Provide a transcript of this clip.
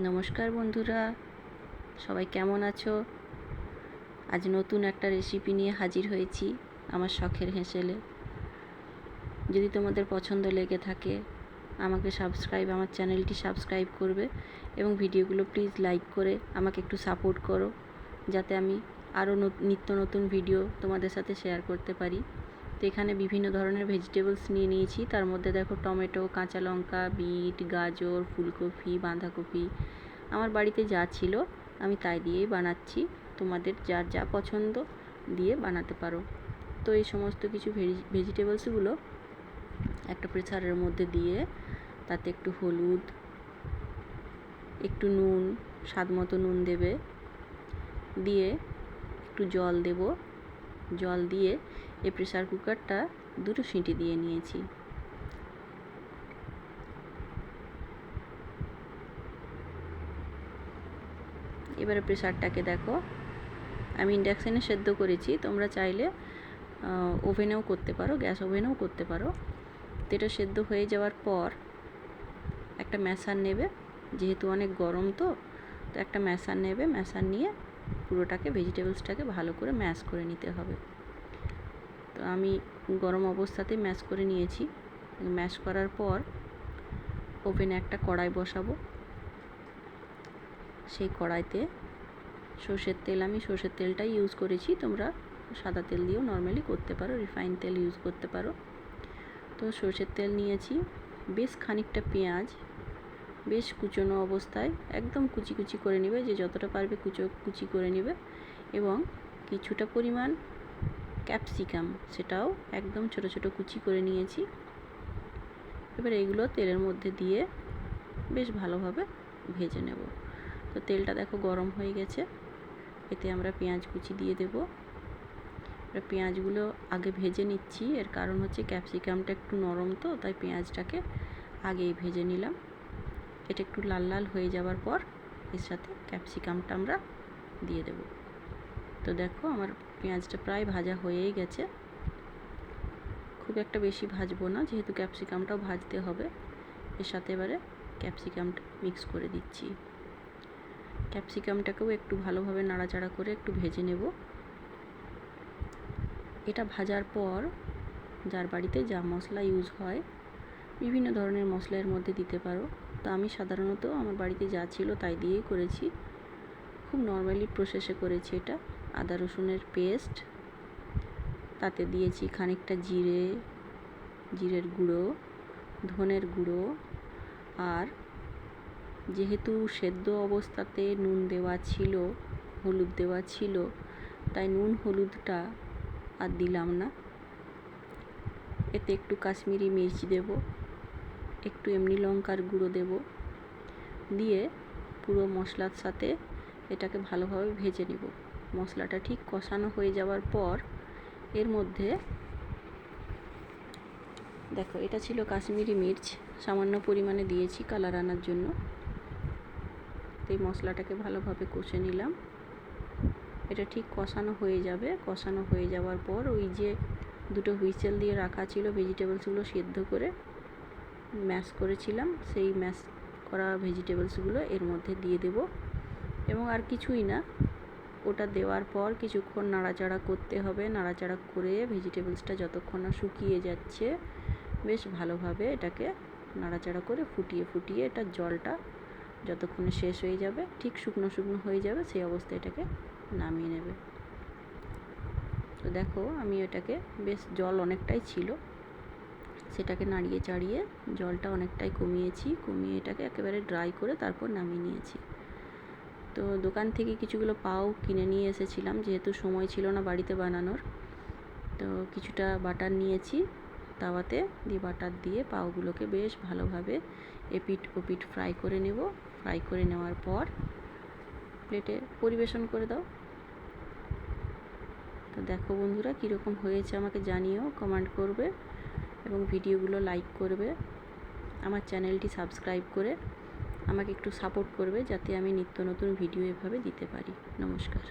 নমস্কার বন্ধুরা, সবাই কেমন আছো? আজ নতুন একটা রেসিপি নিয়ে হাজির হয়েছি আমার শখের হেঁসেলে। যদি তোমাদের পছন্দ লেগে থাকে, আমাকে সাবস্ক্রাইব আমার চ্যানেলটি সাবস্ক্রাইব করবে এবং ভিডিওগুলো প্লিজ লাইক করে আমাকে একটু সাপোর্ট করো, যাতে আমি আরও নিত্য নতুন ভিডিও তোমাদের সাথে শেয়ার করতে পারি। তো এখানে বিভিন্ন ধরনের ভেজিটেবলস নিয়ে নিয়েছি। তার মধ্যে দেখো টমেটো, কাঁচা লঙ্কা, বিট, গাজর, ফুলকপি, বাঁধাকপি। আমার বাড়িতে যা ছিল আমি তাই দিয়েই বানাচ্ছি। তোমাদের যার যা পছন্দ দিয়ে বানাতে পারো। তো এই সমস্ত কিছু ভেজিটেবলসগুলো একটা প্রেসারের মধ্যে দিয়ে তাতে একটু হলুদ, একটু নুন, স্বাদ মতো নুন দেবে। দিয়ে একটু জল দেব। জল দিয়ে এই প্রেসার কুকারটা দুটো সিটি দিয়ে নিয়েছি। এবারে প্রেসারটাকে দেখো, আমি ইন্ডাকশানে সেদ্ধ করেছি, তোমরা চাইলে ওভেনেও করতে পারো, গ্যাস ওভেনেও করতে পারো। তো এটা সেদ্ধ হয়ে যাওয়ার পর, একটা ম্যাশার নেবে, যেহেতু অনেক গরম তো তো একটা ম্যাশার নেবে ম্যাশার নিয়ে পুরোটাকে ভেজিটেবলসটাকে ভালো করে ম্যাশ করে নিতে হবে। তো আমি গরম অবস্থাতেই ম্যাশ করে নিয়েছি। ম্যাশ করার পর ওভেনে একটা কড়াই বসাবো। সেই কড়াইতে সর্ষের তেল, আমি সর্ষের তেলটাই ইউজ করেছি। তোমরা সাদা তেল দিয়েও নর্মালি করতে পারো রিফাইন তেল ইউজ করতে পারো। তো সর্ষের তেল নিয়েছি, বেশ খানিকটা পেঁয়াজ, বেশ কুচনো অবস্থায় একদম কুচি কুচি করে নেবে, যে যতটা পারবে কুচো কুচি করে নেবে। এবং কিছুটা পরিমাণ ক্যাপসিকাম সেটাও একদম ছোট ছোট কুচি করে নিয়েছি। এবার এগুলো তেলের মধ্যে দিয়ে বেশ ভালোভাবে ভেজে নেব। তো তেলটা দেখো গরম হয়ে গেছে। এতে আমরা পেঁয়াজ কুচি দিয়ে দেব। এবার পেঁয়াজগুলো আগে ভেজে নিচ্ছি। এর কারণ হচ্ছে ক্যাপসিকামটা একটু নরম তো, তাই পেঁয়াজটাকে আগেই ভেজে নিলাম। এটা একটু লাল লাল হয়ে যাওয়ার পর এর সাথে ক্যাপসিকামটা আমরা দিয়ে দেব। তো দেখো আমার পেঁয়াজটা প্রায় ভাজা হয়েই গেছে। খুব একটা বেশি ভাজবো না, যেহেতু ক্যাপসিকামটাও ভাজতে হবে। এর সাথে এবারে ক্যাপসিকামটা মিক্স করে দিচ্ছি। ক্যাপসিকামটাকেও একটু ভালোভাবে নাড়াচাড়া করে একটু ভেজে নেব। এটা ভাজার পর যার বাড়িতে যা মশলা ইউজ হয়, বিভিন্ন ধরনের মশলা এর মধ্যে দিতে পারো। তো আমি সাধারণত আমার বাড়িতে যা ছিল তাই দিয়েই করেছি। খুব নর্মালি প্রসেসে করেছি এটা। আদা রসুনের পেস্ট। তাতে দিয়েছি খানিকটা জিরে, জিরের গুঁড়ো, ধনের গুঁড়ো। আর যেহেতু সেদ্ধ অবস্থাতে নুন দেওয়া ছিল, হলুদ দেওয়া ছিল, তাই নুন, হলুদটা আর দিলাম না। এতে একটু কাশ্মীরি মির্চ দেব, একটু এমনি লঙ্কার গুঁড়ো দেব। দিয়ে পুরো মশলার সাথে এটাকে ভালোভাবে ভেজে নেব। মশলাটা ঠিক কষানো হয়ে যাওয়ার পর এর মধ্যে দেখো, এটা ছিল কাশ্মীরি মির্চ। সামান্য পরিমাণে দিয়েছি কালার আনার জন্য। এই মশলাটাকে ভালোভাবে কষে নিলাম। এটা ঠিক কষানো হয়ে যাবে। কষানো হয়ে যাওয়ার পর ওই যে দুটো হুইসেল দিয়ে রাখা ছিল ভেজিটেবলসগুলো সেদ্ধ করে ম্যাশ করেছিলাম, সেই ম্যাশ করা ভেজিটেবলসগুলো এর মধ্যে দিয়ে দেব। এবং আর কিছুই না ওটা দেওয়ার পর কিছুক্ষণ নাড়াচাড়া করতে হবে। নাড়াচাড়া করে ভেজিটেবলসটা যতক্ষণ না শুকিয়ে যাচ্ছে, বেশ ভালোভাবে এটাকে নাড়াচাড়া করে ফুটিয়ে ফুটিয়ে এটা জলটা যতক্ষণে শেষ হয়ে যাবে, ঠিক শুকনো শুকনো হয়ে যাবে, সেই অবস্থায় এটাকে নামিয়ে নেবে। তো দেখো, আমি এটাকে বেশ জল অনেকটাই ছিল। সেটাকে নাড়িয়ে চাড়িয়ে জলটা অনেকটাই কমিয়েছি। কমিয়ে এটাকে একেবারে ড্রাই করে তারপর নামিয়ে নিয়েছি। তো দোকান থেকে কিছুগুলো পাও কিনে নিয়ে এসেছিলাম, যেহেতু সময় ছিল না বাড়িতে বানানোর। তো কিছুটা বাটার নিয়েছি তাওয়াতে, দিয়ে বাটার দিয়ে পাওগুলোকে বেশ ভালোভাবে এপিট ওপিট ফ্রাই করে নেব। ফ্রাই করে নেওয়ার পর প্লেটে পরিবেশন করে দাও। তো দেখো বন্ধুরা কীরকম হয়েছে, আমাকে জানিও, কমেন্ট করবে এবং ভিডিওগুলো লাইক করবে। আমার চ্যানেলটি সাবস্ক্রাইব করে আমাকে একটু সাপোর্ট করবে যাতে আমি নিত্য নতুন ভিডিও এভাবে দিতে পারি। নমস্কার।